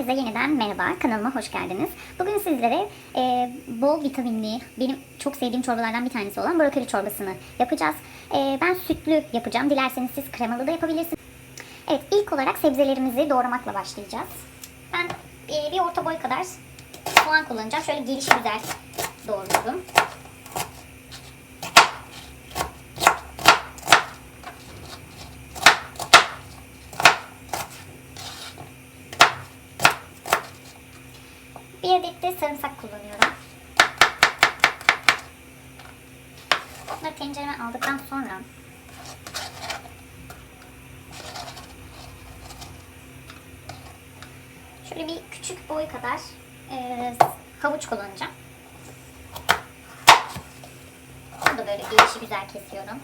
Herkese yeniden merhaba, kanalıma hoş geldiniz. Bugün sizlere e, bol vitaminli, benim çok sevdiğim çorbalardan bir tanesi olan brokoli çorbasını yapacağız. E, ben sütlü yapacağım, dilerseniz siz kremalı da yapabilirsiniz. Evet, ilk olarak sebzelerimizi doğramakla başlayacağız. Ben e, bir orta boy kadar soğan kullanacağım. Şöyle gelişi güzel doğruyorum. Bir adet de sarımsak kullanıyorum. Bunları tencereme aldıktan sonra şöyle bir küçük boy kadar e, havuç kullanacağım. Bunu da böyle gelişi güzel kesiyorum.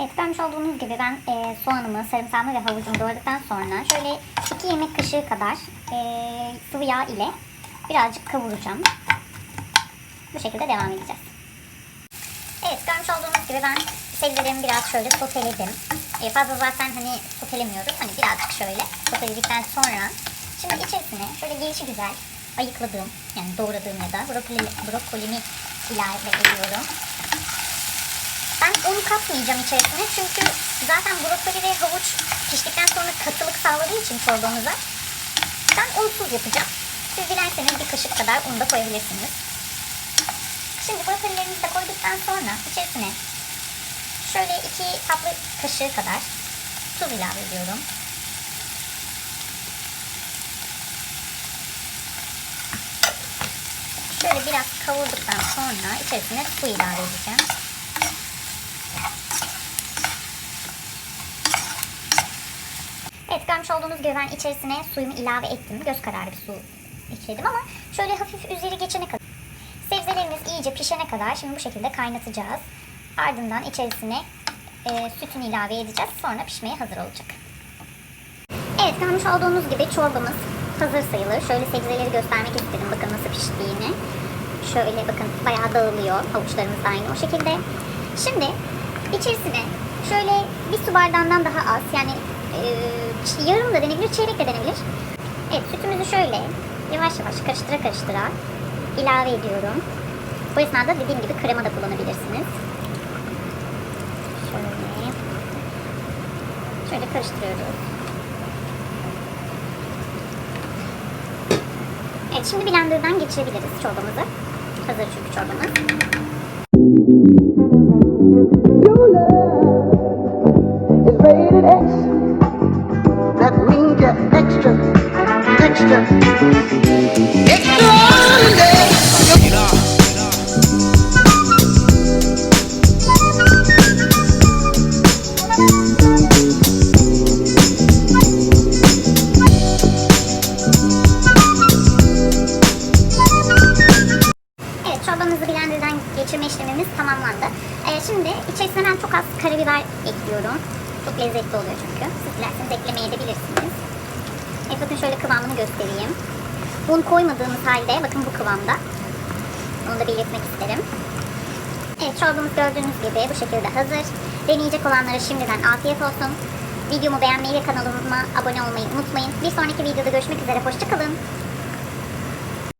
Evet görmüş olduğunuz gibi ben e, soğanımı, sarımsağımı ve havucumu doğradıktan sonra şöyle 2 yemek kaşığı kadar e, sıvı yağ ile birazcık kavuracağım. Bu şekilde devam edeceğiz. Evet görmüş olduğunuz gibi ben sebzelerimi biraz şöyle soteledim. E, fazla zaten hani sotelemiyoruz. Hani birazcık şöyle soteledikten sonra şimdi içerisine şöyle gelişi güzel ayıkladığım yani doğradığım ya da brokoli, brokolimi ilave ediyorum. Ben un katmayacağım içerisine çünkü zaten brokoli ve havuç piştikten sonra katılık sağladığı için çorbamıza ben unsuz yapacağım. Siz dilerseniz bir kaşık kadar un da koyabilirsiniz. Şimdi brokolilerimizi de koyduktan sonra içerisine şöyle iki tatlı kaşığı kadar tuz ilave ediyorum. Şöyle biraz kavurduktan sonra içerisine su ilave edeceğim. Olduğunuz gibi ben içerisine suyumu ilave ettim. Göz kararı bir su ekledim ama şöyle hafif üzeri geçene kadar. Sebzelerimiz iyice pişene kadar şimdi bu şekilde kaynatacağız. Ardından içerisine e, sütünü ilave edeceğiz. Sonra pişmeye hazır olacak. Evet görmüş olduğunuz gibi çorbamız hazır sayılır. Şöyle sebzeleri göstermek istedim. Bakın nasıl piştiğini. Şöyle bakın bayağı dağılıyor. Havuçlarımız da aynı o şekilde. Şimdi içerisine şöyle bir su bardağından daha az yani e, yarım da denebilir, çeyrek de denebilir. Evet sütümüzü şöyle yavaş yavaş karıştıra karıştıra ilave ediyorum. Bu esnada dediğim gibi krema da kullanabilirsiniz. Şöyle. Şöyle karıştırıyoruz. Evet şimdi blenderdan geçirebiliriz çorbamızı. Hazır çünkü çorbamız. Blenderdan geçirme işlemimiz tamamlandı. Ee, şimdi içerisine ben çok az karabiber ekliyorum. Çok lezzetli oluyor çünkü. Siz dilerseniz eklemeye de bilirsiniz. Evet bakın şöyle kıvamını göstereyim. Un koymadığımız halde bakın bu kıvamda. Onu da belirtmek isterim. Evet çorbamız gördüğünüz gibi bu şekilde hazır. Deneyecek olanlara şimdiden afiyet olsun. Videomu beğenmeyi ve kanalıma abone olmayı unutmayın. Bir sonraki videoda görüşmek üzere. Hoşçakalın.